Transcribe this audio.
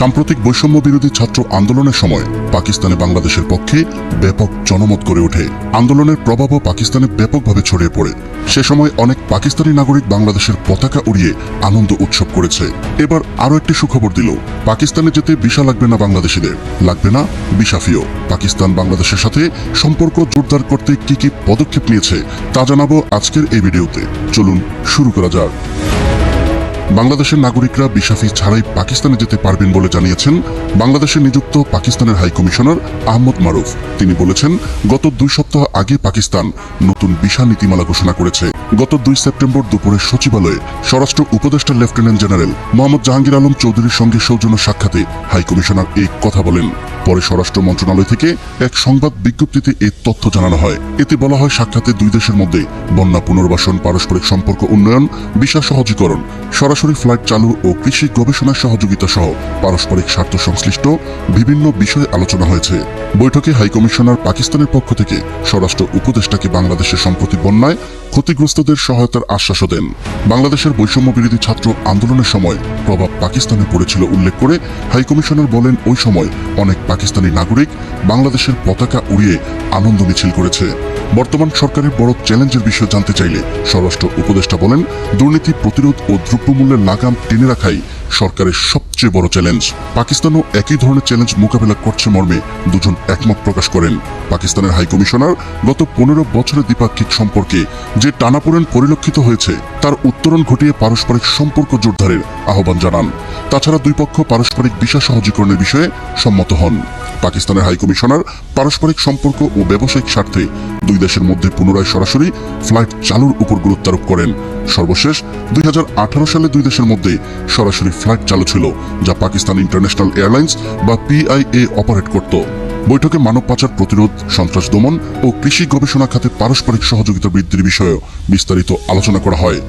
সাম্প্রতিক বৈষম্য বিরোধী ছাত্র আন্দোলনের সময় পাকিস্তানে বাংলাদেশের পক্ষে ব্যাপক জনমত গড়ে ওঠে। আন্দোলনের প্রভাবও পাকিস্তানে ব্যাপকভাবে ছড়িয়ে পড়ে। সে সময় অনেক পাকিস্তানি নাগরিক বাংলাদেশের পতাকা উড়িয়ে আনন্দ উৎসব করেছে। এবার আরও একটি সুখবর দিল। পাকিস্তানে যেতে ভিসা লাগবে না বাংলাদেশিদের। লাগবে না বিশাফিও পাকিস্তান বাংলাদেশের সাথে সম্পর্ক জোরদার করতে কি কি পদক্ষেপ নিয়েছে তা জানাব আজকের এই ভিডিওতে। চলুন শুরু করা যাক। বাংলাদেশের নাগরিকরা বিসাফি ছাড়াই পাকিস্তানে যেতে পারবেন বলে জানিয়েছেন বাংলাদেশে নিযুক্ত পাকিস্তানের হাই কমিশনার আহমদ মারুফ। তিনি বলেছেন, গত দুই সপ্তাহ আগে পাকিস্তান নতুন বিশা নীতিমালা ঘোষণা করেছে। গত দুই সেপ্টেম্বর দুপুরে সচিবালয়ে স্বরাষ্ট্র উপদেষ্টা লেফটেন্যান্ট জেনারেল মোহাম্মদ জাহাঙ্গীর আলম চৌধুরীর সঙ্গে সৌজন্য সাক্ষাতে হাই কমিশনার এই কথা বলেন। পরে স্বরাষ্ট্র মন্ত্রণালয় থেকে এক সংবাদ বিজ্ঞপ্তিতে এ তথ্য জানানো হয়। এতে বলা হয়, সাক্ষাতে দুই দেশের মধ্যে বন্যা পুনর্বাসন, পারস্পরিক সম্পর্ক উন্নয়ন বিশা সহজীকরণ, সরাসরি ফ্লাইট চালু ও কৃষি গবেষণার সহযোগিতা সহ পারস্পরিক স্বার্থ সংশ্লিষ্ট বিভিন্ন বিষয়ে আলোচনা হয়েছে। বৈঠকে হাইকমিশনার পাকিস্তানের পক্ষ থেকে স্বরাষ্ট্র উপদেষ্টাকে বাংলাদেশের সম্প্রতি বন্যায় ক্ষতিগ্রস্তদের সহায়তার আশ্বাসও দেন। বাংলাদেশের বৈষম্য বিরোধী ছাত্র আন্দোলনের সময় প্রভাব পাকিস্তানে পড়েছিল উল্লেখ করে হাইকমিশনার বলেন, ওই সময় অনেক পাকিস্তানি নাগরিক বাংলাদেশের পতাকা উড়িয়ে আনন্দ মিছিল করেছে। বর্তমান সরকারের বড় চ্যালেঞ্জের বিষয়ে জানতে চাইলে স্বরাষ্ট্র উপদেষ্টা বলেন, দুর্নীতি প্রতিরোধ ও দ্রব্যমূল্যের লাগাম টেনে রাখাই সরকারের সবচেয়ে বড় চ্যালেঞ্জ পাকিস্তানও একই ধরনের চ্যালেঞ্জ মোকাবেলা করছে মর্মে দুজন একমত প্রকাশ করেন। পাকিস্তানের হাইকমিশনার গত পনেরো বছরের দ্বিপাক্ষিক সম্পর্কে যে টানাপোড়েন পরিলক্ষিত হয়েছে, তার উত্তরণ ঘটিয়ে পারস্পরিক সম্পর্ক জোরদারের আহ্বান জানান। তাছাড়া দুই পক্ষ পারস্পরিক দিশা সহজীকরণের বিষয়ে সম্মত হন। পাকিস্তানের হাই কমিশনার, পারস্পরিক সম্পর্ক ও ব্যবসায়িক স্বার্থে দুই দেশের মধ্যে পুনরায় সরাসরি ফ্লাইট চালুর উপর গুরুত্বারোপ করেন। সর্বশেষ, দুই হাজার আঠারো সালে দুই দেশের মধ্যে সরাসরি ফ্লাইট চালু ছিল, যা পাকিস্তান ইন্টারন্যাশনাল এয়ারলাইন্স বা পিআইএ অপারেট করত। বৈঠকে মানব পাচার প্রতিরোধ, সন্ত্রাস দমন ও কৃষি গবেষণা খাতে পারস্পরিক সহযোগিতা বৃদ্ধির বিষয়ে বিস্তারিত আলোচনা করা হয়।